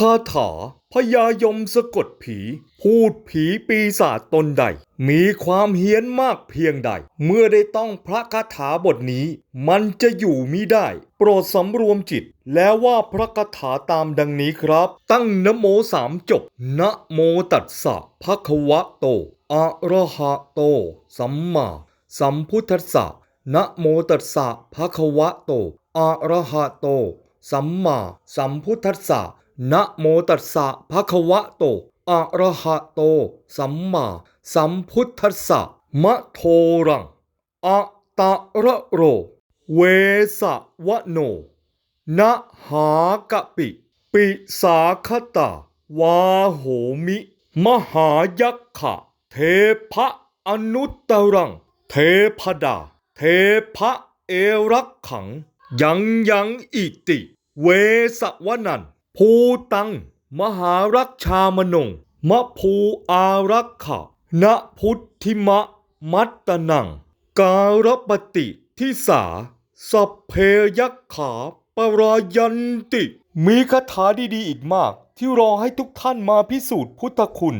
คาถาพญายมสะกดผี พูดผีปีศาจตนใด มีความเฮี้ยนมากเพียงใด เมื่อได้ต้องพระคาถาบทนี้ มันจะอยู่มิได้ โปรดสำรวมจิต แล้วว่าพระคาถาตามดังนี้ครับ ตั้งนโมสามจบนะโมตัสสะภะคะวะโตอะระหะโต สัมมาสัมพุทธัสสะนะโมตัสสะภะคะวะโตอะระหะโต สัมมาสัมพุทธัสสะ นะโมตัสสะภะคะวะโต อะระหะโต สัมมาสัมพุทธัสสะมะโทรัง อะตะระโร เวสะวะโน นะหากะปิ ปิสาคตา วาโหมิ มหายักขะ เทพะอนุตตรัง เทพดา เทพะเอรักขัง ยังยังอิติ เวสวนัน ภูตัง มหารักชามนง มะภูอารักขะนะพุทธิมะมัตตนัง การปฏิทิสาสัพเพยักขาปรายันติ มีคาถาดีๆอีกมาก ที่รอให้ทุกท่านมาพิสูจน์พุทธคุณ